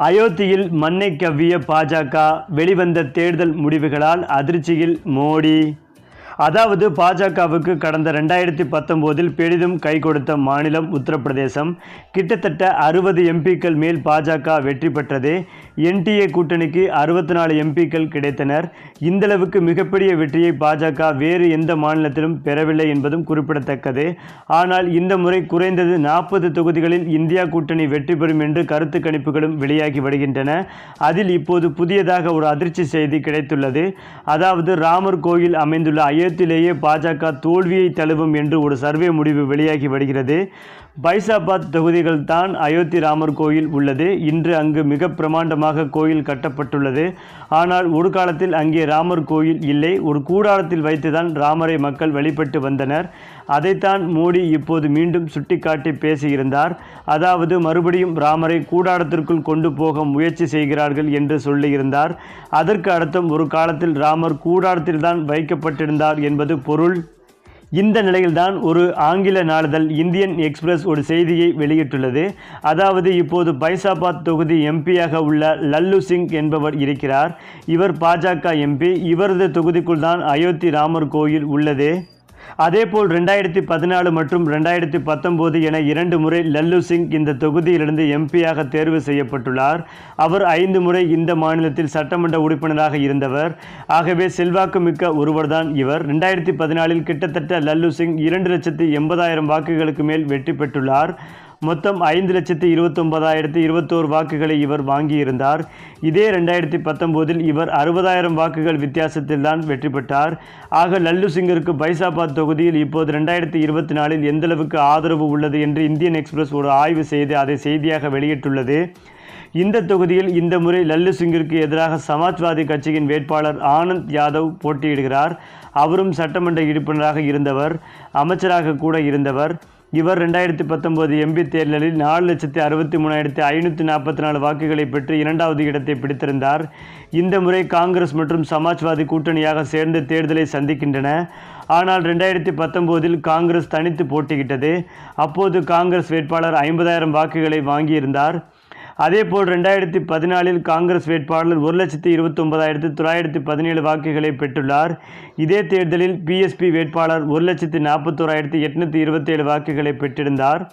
அயோத்தியில் மண்ணை கவ்விய பாஜக வெளிவந்த தேர்தல் முடிவுகளால் அதிர்ச்சியில் மோடி அதாவது பாஜகவுக்கு கடந்த ரெண்டாயிரத்தி பத்தொம்போதில் பெரிதும் கை கொடுத்த மாநிலம் உத்தரப்பிரதேசம். கிட்டத்தட்ட அறுபது எம்பிக்கள் மேல் பாஜக வெற்றி பெற்றது. என்டிஏ கூட்டணிக்கு அறுபத்தி நாலு எம்பிக்கள் கிடைத்தனர். இந்தளவுக்கு மிகப்பெரிய வெற்றியை பாஜக வேறு எந்த மாநிலத்திலும் பெறவில்லை என்பதும் குறிப்பிடத்தக்கது. ஆனால் இந்த முறை குறைந்தது நாற்பது தொகுதிகளில் இந்தியா கூட்டணி வெற்றி பெறும் என்று கருத்து கணிப்புகளும் வெளியாகி வருகின்றன. அதில் இப்போது புதியதாக ஒரு அதிர்ச்சி செய்தி கிடைத்துள்ளது. அதாவது ராமர் கோயில் அமைந்துள்ள விஷயத்திலேயே பாஜக தோல்வியை தழுவும் என்று ஒரு சர்வே முடிவு வெளியாகி வருகிறது. பைசாபாத் தொகுதிகள் தான் அயோத்தி ராமர் கோயில் உள்ளது. இன்று அங்கு மிக பிரமாண்டமாக கோயில் கட்டப்பட்டுள்ளது. ஆனால் ஒரு காலத்தில் அங்கே ராமர் கோயில் இல்லை. ஒரு கூடாரத்தில் வைத்துதான் ராமரை மக்கள் வழிபட்டு வந்தனர். அதைத்தான் மோடி இப்போது மீண்டும் சுட்டிக்காட்டி பேசியிருந்தார். அதாவது மறுபடியும் ராமரை கூடாரத்திற்குள் கொண்டு போக முயற்சி செய்கிறார்கள் என்று சொல்லியிருந்தார். அதற்கு அர்த்தம் ஒரு காலத்தில் ராமர் கூடாரத்தில்தான் வைக்கப்பட்டிருந்தார் என்பது பொருள். இந்த நிலையில்தான் ஒரு ஆங்கில நாளிதழ் இந்தியன் எக்ஸ்பிரஸ் ஒரு செய்தியை வெளியிட்டுள்ளது. அதாவது இப்போது பைசாபாத் தொகுதி எம்பியாக உள்ள லல்லு சிங் என்பவர் இருக்கிறார். இவர் பாஜக எம்பி. இவரது தொகுதிக்குள் தான் அயோத்தி ராமர் கோயில் உள்ளது. அதேபோல் ரெண்டாயிரத்தி பதினாலு மற்றும் ரெண்டாயிரத்தி பத்தொம்போது என இரண்டு முறை லல்லு சிங் இந்த தொகுதியிலிருந்து எம்பியாக தேர்வு செய்யப்பட்டுள்ளார். அவர் ஐந்து முறை இந்த மாநிலத்தில் சட்டமன்ற உறுப்பினராக இருந்தவர். ஆகவே செல்வாக்கு மிக்க ஒருவர்தான் இவர். ரெண்டாயிரத்தி பதினாலில் கிட்டத்தட்ட லல்லு சிங் இரண்டு லட்சத்தி எண்பதாயிரம் வாக்குகளுக்கு மேல் வெற்றி பெற்றுள்ளார். மொத்தம் ஐந்து லட்சத்தி இருபத்தொன்பதாயிரத்தி இருபத்தோரு வாக்குகளை இவர் வாங்கியிருந்தார். இதே ரெண்டாயிரத்தி பத்தொம்போதில் இவர் அறுபதாயிரம் வாக்குகள் வித்தியாசத்தில் தான் வெற்றி பெற்றார். ஆக லல்லு சிங்கிற்கு பைசாபாத் தொகுதியில் இப்போது ரெண்டாயிரத்தி இருபத்தி நாலில் எந்தளவுக்கு ஆதரவு உள்ளது என்று இந்தியன் எக்ஸ்பிரஸ் ஒரு ஆய்வு செய்து அதை செய்தியாக வெளியிட்டுள்ளது. இந்த தொகுதியில் இந்த முறை லல்லு சிங்கிற்கு எதிராக சமாஜ்வாதி கட்சியின் வேட்பாளர் ஆனந்த் யாதவ் போட்டியிடுகிறார். அவரும் சட்டமன்ற உறுப்பினராக இருந்தவர் அமைச்சராக கூட இருந்தவர். இவர் ரெண்டாயிரத்தி பத்தொன்பது எம்பி தேர்தலில் நாலு லட்சத்தி அறுபத்தி மூணாயிரத்தி ஐநூற்றி நாற்பத்தி நாலு வாக்குகளை பெற்று இரண்டாவது இடத்தை பிடித்திருந்தார். இந்த முறை காங்கிரஸ் மற்றும் சமாஜ்வாதி கூட்டணியாக சேர்ந்து தேர்தலை சந்திக்கின்றன. ஆனால் ரெண்டாயிரத்தி பத்தொம்போதில் காங்கிரஸ் தனித்து போட்டியிட்டது. அப்போது காங்கிரஸ் வேட்பாளர் ஐம்பதாயிரம் வாக்குகளை வாங்கியிருந்தார். அதேபோல் ரெண்டாயிரத்தி பதினாலில் காங்கிரஸ் வேட்பாளர் ஒரு லட்சத்தி இருபத்தொன்பதாயிரத்து தொள்ளாயிரத்தி பதினேழு வாக்குகளை பெற்றுள்ளார். இதே தேர்தலில் பிஎஸ்பி வேட்பாளர் ஒரு லட்சத்தி நாற்பத்தோராயிரத்தி எட்நூற்றி இருபத்தேழு வாக்குகளை பெற்றிருந்தார்.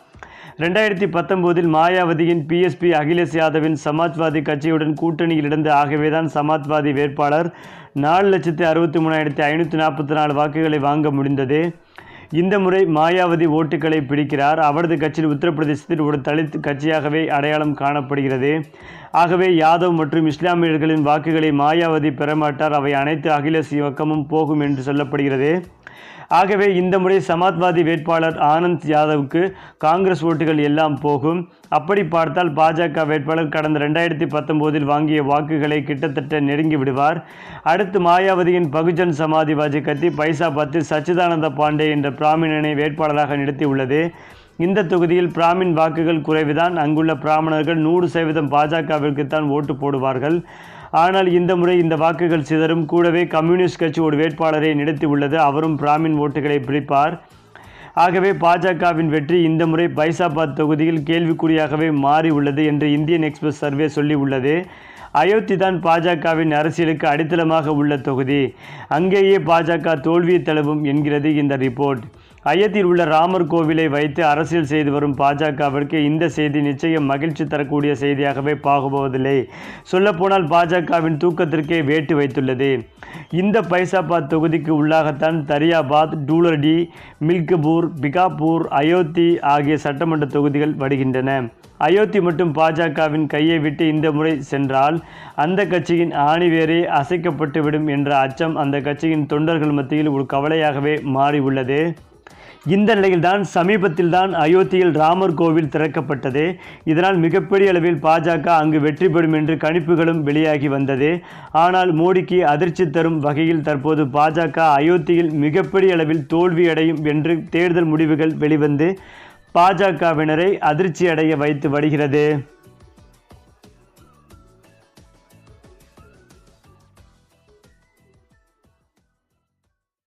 ரெண்டாயிரத்தி பத்தொம்போதில் மாயாவதியின் பிஎஸ்பி அகிலேஷ் யாதவின் சமாஜ்வாதி கட்சியுடன் கூட்டணியில் இருந்து ஆகவேதான் சமாஜ்வாதி வேட்பாளர் நாலு லட்சத்தி அறுபத்தி மூணாயிரத்தி ஐநூற்றி நாற்பத்தி நாலு வாக்குகளை வாங்க முடிந்தது. இந்த முறை மாயாவதி ஓட்டுகளை பிடிக்கிறார். அவரது கட்சியில் உத்தரப்பிரதேசத்தில் ஒரு தலித் கட்சியாகவே அடையாளம் காணப்படுகிறது. ஆகவே யாதவ் மற்றும் இஸ்லாமியர்களின் வாக்குகளை மாயாவதி பெறமாட்டார். அவை அனைத்து அகில இயக்கமும் போகும் என்று சொல்லப்படுகிறது. ஆகவே இந்த முறை சமாஜ்வாதி வேட்பாளர் ஆனந்த் யாதவுக்கு காங்கிரஸ் ஓட்டுகள் எல்லாம் போகும். அப்படி பார்த்தால் பாஜக வேட்பாளர் கடந்த ரெண்டாயிரத்தி பத்தொம்போதில் வாங்கிய வாக்குகளை கிட்டத்தட்ட நெருங்கி விடுவார். அடுத்து மாயாவதியின் பகுஜன் சமாதிவாதி பைசா பத்து சச்சிதானந்த பாண்டே என்ற பிராமணனை வேட்பாளராக நிறுத்தியுள்ளது. இந்த தொகுதியில் பிராமின் வாக்குகள் குறைவுதான். அங்குள்ள பிராமணர்கள் நூறு சதவீதம் பாஜகவிற்குத்தான் ஓட்டு போடுவார்கள். ஆனால் இந்த முறை இந்த வாக்குகள் சிதறும். கூடவே கம்யூனிஸ்ட் கட்சி ஒரு வேட்பாளரை நிறுத்தி உள்ளது. அவரும் பிராமின் ஓட்டுகளை பிடிப்பார் ஆகவே பாஜகவின் வெற்றி இந்த முறை பைசாபாத் தொகுதியில் கேள்விக்குறியாகவே மாறி உள்ளது என்று இந்தியன் எக்ஸ்பிரஸ் சர்வே சொல்லி உள்ளது. அயோத்தி தான் பாஜகவின் அரசியலுக்கு அடித்தளமாக உள்ள தொகுதி. அங்கேயே பாஜக தோல்வியை தழுவும் என்கிறது இந்த ரிப்போர்ட். அயோத்தியில் உள்ள ராமர் கோவிலை வைத்து அரசியல் செய்து வரும் பாஜகவிற்கு இந்த செய்தி நிச்சயம் மகிழ்ச்சி தரக்கூடிய செய்தியாகவே பார்க்கப்போவதில்லை சொல்லப்போனால் பாஜகவின் தூக்கத்திற்கே வேட்டு வைத்துள்ளது. இந்த பைசாபாத் தொகுதிக்கு உள்ளாகத்தான் தரியாபாத் டூலர்டி மில்கபூர் பிகாப்பூர் அயோத்தி ஆகிய சட்டமன்ற தொகுதிகள் வருகின்றன அயோத்தி மட்டும் பாஜகவின் கையை விட்டு இந்த முறை சென்றால் அந்த கட்சியின் ஆணிவேரே அசைக்கப்பட்டுவிடும் என்ற அச்சம் அந்த கட்சியின் தொண்டர்கள் மத்தியில் ஒரு கவலையாகவே மாறியுள்ளது. இந்த நிலையில்தான் சமீபத்தில் தான் அயோத்தியில் ராமர் கோவில் திறக்கப்பட்டது. இதனால் மிகப்பெரிய அளவில் பாஜக அங்கு வெற்றி பெறும் என்று கணிப்புகளும் வெளியாகி வந்தது. ஆனால் மோடிக்கு அதிர்ச்சி தரும் வகையில் தற்போது பாஜக அயோத்தியில் மிகப்பெரிய அளவில் தோல்வியடையும் என்று தேர்தல் முடிவுகள் வெளிவந்து பாஜகவினரை அதிர்ச்சி அடைய வைத்து வருகிறது.